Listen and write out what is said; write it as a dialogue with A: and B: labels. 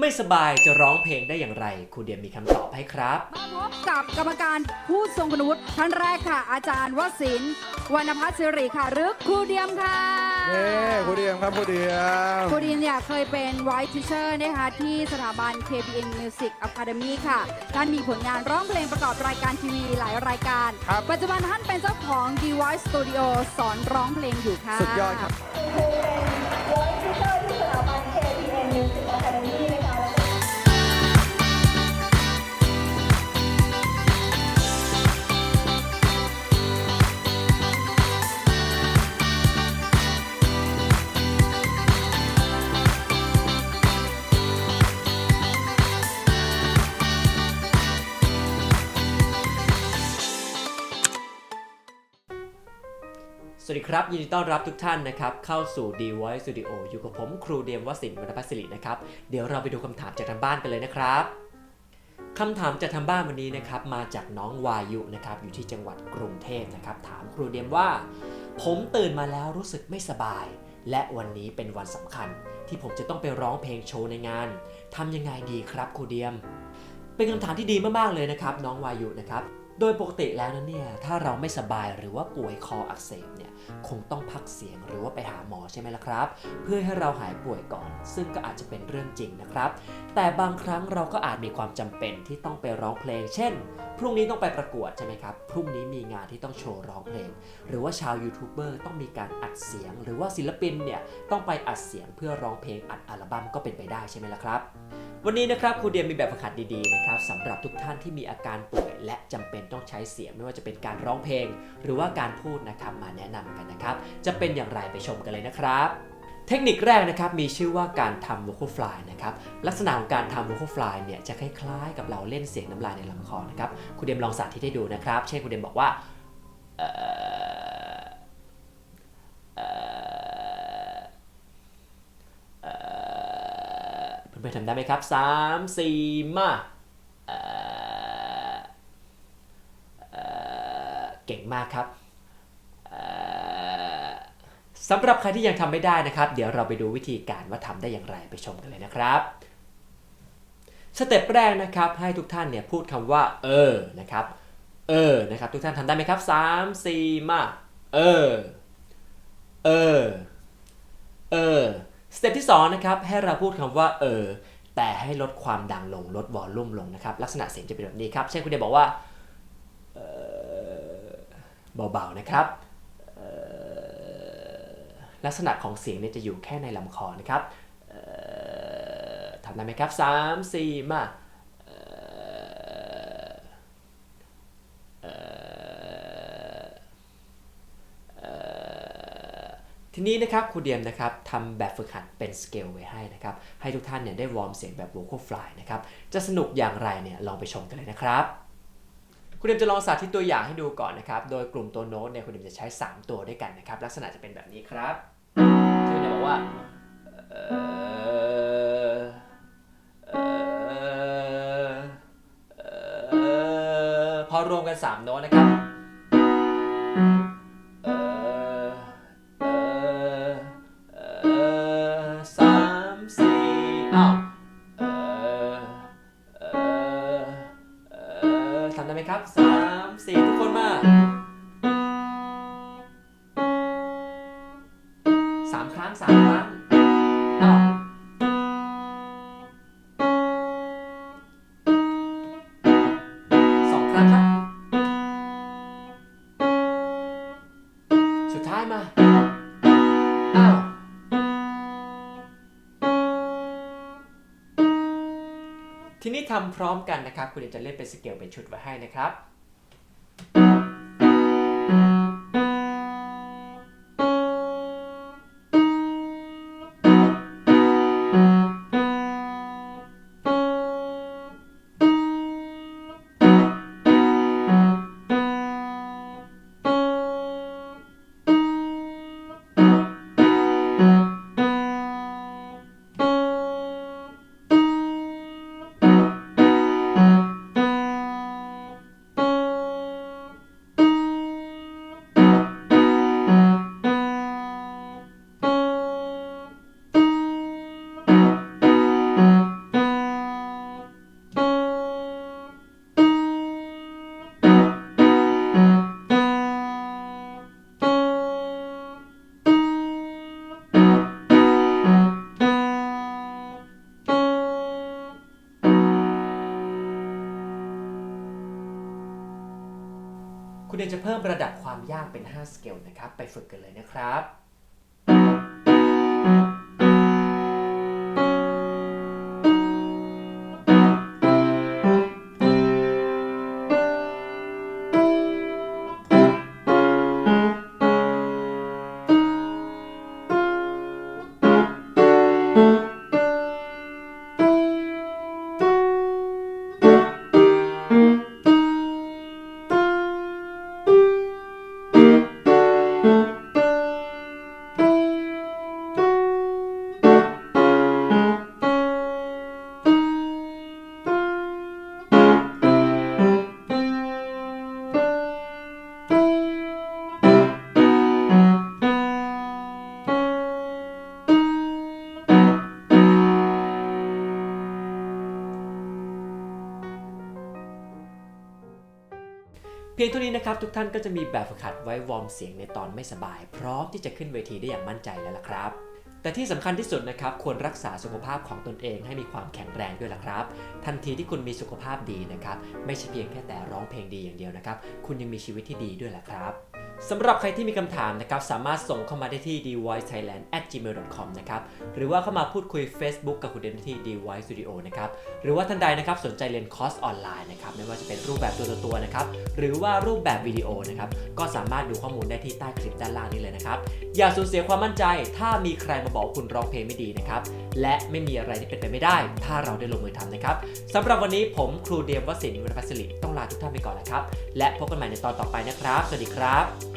A: ไม่สบายจะร้องเพลงได้อย่างไรครูเดียมมีคำตอบให้ครับ
B: มาพบกับกรรมการผู้ทรงคุณวุฒิท่านแรกค่ะ อาจารย์วสินทร์วรรณพัฒน์สิริค่ะหรือครูเดียมค่ะ
C: เย้ครูเดียมครับครูเดียม
B: ครูเดียมเนี่ยเคยเป็น White Teacher นะคะที่สถาบัน KPN Music Academy ค่ะท่านมีผลงานร้องเพลงประกอบรายการทีวีหลายรายการ
C: ครับ
B: ปัจจุบันท่านเป็นเจ้าของ D Voice Studio สอนร้องเพลงอยู่ค่ะ
C: สุดยอดครับ
D: เคยเส
A: วัสดีครับ ยินดีต้อนรับทุกท่านนะครับ เข้าสู่ D Voice Studio อยู่กับผมครูเดียมวสินวรรณพัฒน์สิรินะครับ เดี๋ยวเราไปดูคำถามจากทางบ้านกันเลยนะครับคำถามจากทางบ้านวันนี้นะครับ มาจากน้องวายุนะครับ อยู่ที่จังหวัดกรุงเทพนะครับ ถามครูเดียมว่า ผมตื่นมาแล้วรู้สึกไม่สบาย และวันนี้เป็นวันสำคัญ ที่ผมจะต้องไปร้องเพลงโชว์ในงานทำยังไงดีครับครูเดียม เป็นคำถามที่ดีมากๆเลยนะครับ น้องวายุนะครับ โดยปกติแล้วนั้นเนี่ยถ้าเราไม่สบายหรือว่าป่วยคออักเสบเนี่ยคงต้องพักเสียงหรือว่าไปหาหมอใช่ไหมล่ะครับ เพื่อให้เราหายป่วยก่อน ซึ่งก็อาจจะเป็นเรื่องจริงนะครับ แต่บางครั้งเราก็อาจมีความจำเป็นที่ต้องไปร้องเพลง เช่น พรุ่งนี้ต้องไปประกวดใช่ไหมครับ พรุ่งนี้มีงานที่ต้องโชว์ร้องเพลง หรือว่าชาวยูทูบเบอร์ต้องมีการอัดเสียง หรือว่าศิลปินเนี่ยต้องไปอัดเสียงเพื่อร้องเพลงอัดอัลบั้มก็เป็นไปได้ใช่ไหมล่ะครับ วันนี้นะครับครูเดียมีแบบฝึกหัดดีๆนะครับสำหรับทุกท่านที่มีอาการป่วยและจำเป็นต้องใช้เสียงไม่ว่าจะเป็นการร้องเพลง หรือว่าการพูดนะครับมาแนะนำกันนะครับ จะเป็นอย่างไรไปชมกันเลยนะครับเทคนิคแรกนะครับมีชื่อว่าการทำ vocal fly นะครับลักษณะของการทำ vocal fly เนี่ยจะคล้ายๆ กับเราเล่นเสียงน้ำลายในลำคอนะครับครูเดมลองสาธิตให้ดูนะครับ เช่นครูเดมบอกว่าเออเออเออเพื่อนๆทำได้ไหมครับ 3 4 มาเอ่อเอ่อ เก่งมากครับสำหรับใครที่ยังทำไม่ได้นะครับ เดี๋ยวเราไปดูวิธีการว่าทำได้อย่างไรไปชมกันเลยนะครับสเต็ปแรกนะครับให้ทุกท่านเนี่ยพูดคำว่าเออนะครับเออนะครับทุกท่านทำได้ไหมครับ 3 4 มาเออเออเออสเต็ปที่2นะครับให้เราพูดคำว่าเออแต่ให้ลดความดังลงลดวอลลุ่มลงนะครับลักษณะเสียงจะเป็นแบบนี้ครับเช่นคุณเดบอกว่าเออ เบาๆนะครับลักษณะของเสียงเนี่ยจะอยู่แค่ในลำคอนะครับทำได้ไหมครับ 3 4 มาทีนี้นะครับครูเดียมนะครับทำแบบฝึกหัดเป็นสเกลไว้ให้นะครับ ให้ทุกท่านเนี่ยได้วอร์มเสียงแบบ vocal fly นะครับ จะสนุกอย่างไรเนี่ยลองไปชมกันเลยนะครับ คุณเดมจะลองสาธิตตัวอย่างให้ดูก่อนนะครับ โดยกลุ่มตัวโน้ตเนี่ยคุณเดมจะใช้ 3 ตัวด้วยกันนะครับ ลักษณะจะเป็นแบบนี้ครับคือเนี่ยบอกว่าเออเออเออพอรวมกัน 3 โน้ตนะครับ สี่ทุกคนมาสามครั้งสามครั้งอ้าวสองครั้งครับ สุดท้ายมา อ้าวทีนี้ทำพร้อมกันนะครับ คุณเดี๋ยวจะเล่นเป็นสเกลเป็นชุดไว้ให้นะครับ คุณเดนจะเพิ่มระดับความยากเป็น 5 สเกลนะครับ ไปฝึกกันเลยนะครับ thank you. เพียงเท่านี้นะครับทุกท่านก็จะมีแบบฝึกหัดไว้วอร์มเสียงในตอนไม่สบาย พร้อมที่จะขึ้นเวทีได้อย่างมั่นใจแล้วล่ะครับแต่ที่สำคัญที่สุดนะครับควรรักษาสุขภาพของตนเองให้มีความแข็งแรงด้วยล่ะครับ ทันทีที่คุณมีสุขภาพดีนะครับไม่ใช่เพียงแค่แต่ร้องเพลงดีอย่างเดียวนะครับ คุณยังมีชีวิตที่ดีด้วยล่ะครับ สำหรับใครที่มีคำถามนะครับ สามารถส่งเข้ามาได้ที่ dvoicethailand@gmail.com นะครับ หรือว่าเข้ามาพูดคุย Facebook กับคุณเดนที่ dvoice studio นะครับ หรือว่าท่านใดนะครับสนใจเรียนคอร์สออนไลน์นะครับ ไม่ว่าจะเป็นรูปแบบตัวต่อตัวนะครับ หรือว่ารูปแบบวิดีโอนะครับ ก็สามารถดูข้อมูลได้ที่ใต้คลิปด้านล่างนี้เลยนะครับ อย่าสูญเสียความมั่นใจ ถ้ามีใครมาบอกคุณร้องเพลงไม่ดีนะครับ และไม่มีอะไรที่เป็นไปไม่ได้ ถ้าเราได้ลงมือทำนะครับสำหรับวันนี้ผมครูเดียมวสินทร์วรรพัสริต้องลาทุกท่านไปก่อนแล้วครับ และพบกันใหม่ในตอนต่อไปนะครับ สวัสดีครับ